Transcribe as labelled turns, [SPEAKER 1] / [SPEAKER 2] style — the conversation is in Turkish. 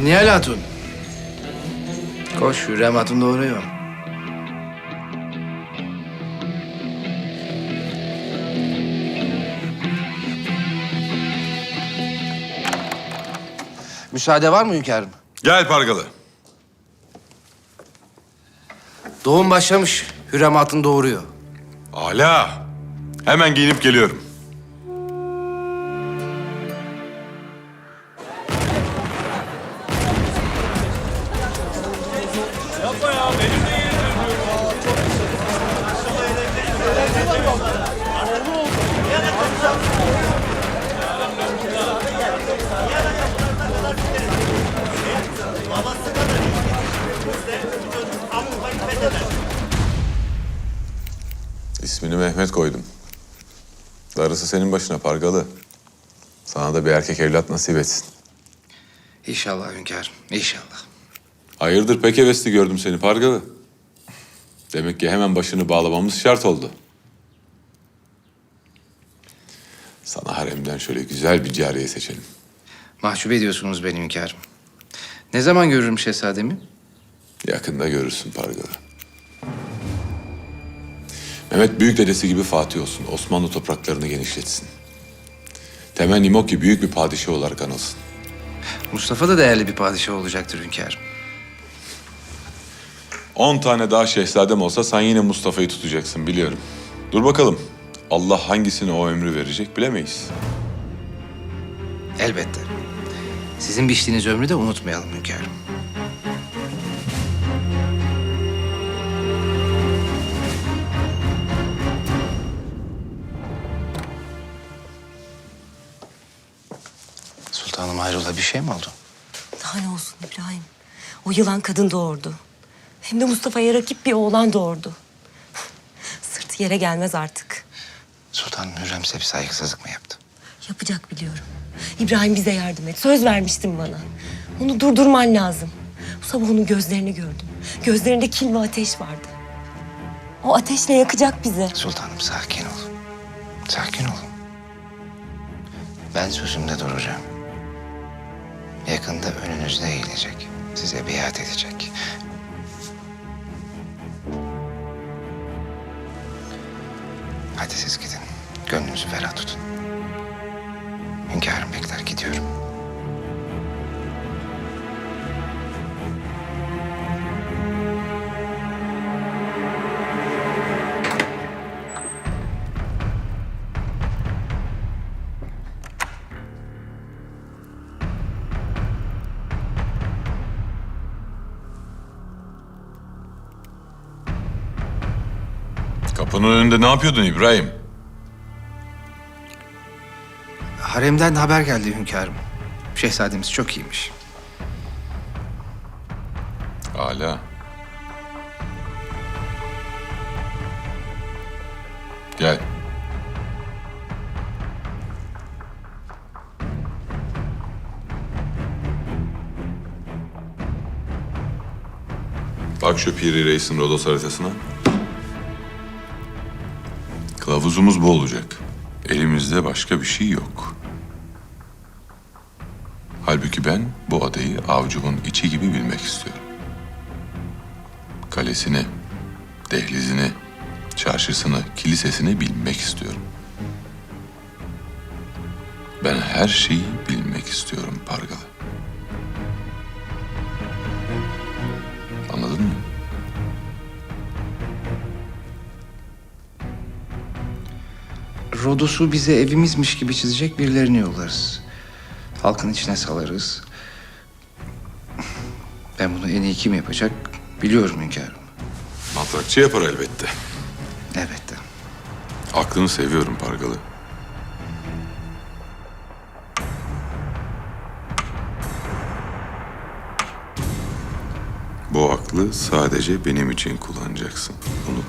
[SPEAKER 1] Hünyal Hatun. Koş Hürrem Hatun doğuruyor. Müsaade var mı hünkârım?
[SPEAKER 2] Gel Pargalı.
[SPEAKER 1] Doğum başlamış. Hürrem Hatun doğuruyor.
[SPEAKER 2] Ala. Hemen giyinip geliyorum. İsmini Mehmet koydum. Darısı senin başına Pargalı. Sana da bir erkek evlat nasip etsin.
[SPEAKER 1] İnşallah hünkârım, inşallah.
[SPEAKER 2] Hayırdır pek hevesli gördüm seni Pargalı. Demek ki hemen başını bağlamamız şart oldu. Sana haremden şöyle güzel bir cariye seçelim.
[SPEAKER 1] Mahcup ediyorsunuz beni hünkârım. Ne zaman görürüm şehzademi?
[SPEAKER 2] Yakında görürsün Pargalı. Mehmet büyük dedesi gibi Fatih olsun. Osmanlı topraklarını genişletsin. Temennim o ki büyük bir padişah olarak anılsın.
[SPEAKER 1] Mustafa da değerli bir padişah olacaktır hünkârım.
[SPEAKER 2] On tane daha şehzadem olsa sen yine Mustafa'yı tutacaksın biliyorum. Dur bakalım. Allah hangisine o ömrü verecek bilemeyiz.
[SPEAKER 1] Elbette. Sizin biçtiğiniz ömrü de unutmayalım hünkârım. Sultanım hayrola bir şey mi oldu?
[SPEAKER 3] Daha ne olsun İbrahim? O yılan kadın doğurdu. Hem de Mustafa'ya rakip bir oğlan doğurdu. Sırtı yere gelmez artık.
[SPEAKER 1] Sultanım Hürrem size bir saygısızlık mı yaptı?
[SPEAKER 3] Yapacak biliyorum. İbrahim bize yardım et. Söz vermiştin bana. Onu durdurman lazım. Bu sabah onun gözlerini gördüm. Gözlerinde kin ve ateş vardı. O ateşle yakacak bizi.
[SPEAKER 1] Sultanım sakin ol. Sakin olun. Ben sözümde duracağım. Yakında önünüzde eğilecek. Size biat edecek. Hadi siz gidin. Gönlünüzü ferah tutun. Hünkârım bekler gidiyorum.
[SPEAKER 2] Kapının önünde ne yapıyordun İbrahim?
[SPEAKER 1] Haremden haber geldi hünkârım. Şehzademiz çok iyiymiş.
[SPEAKER 2] Hala. Gel. Bak şu Piri Reis'in Rodos haritasına. Kılavuzumuz bu olacak. Elimizde başka bir şey yok. Halbuki ben bu adayı avcumun içi gibi bilmek istiyorum. Kalesini, dehlizini, çarşısını, kilisesini bilmek istiyorum. Ben her şeyi bilmek istiyorum
[SPEAKER 1] Rodos'u bize evimizmiş gibi çizecek birilerini yollarız. Halkın içine salarız. Ben bunu en iyi kim yapacak biliyorum hünkârım.
[SPEAKER 2] Matrakçı yapar elbette.
[SPEAKER 1] Elbette.
[SPEAKER 2] Aklını seviyorum Pargalı. Bu aklı sadece benim için kullanacaksın. Unut.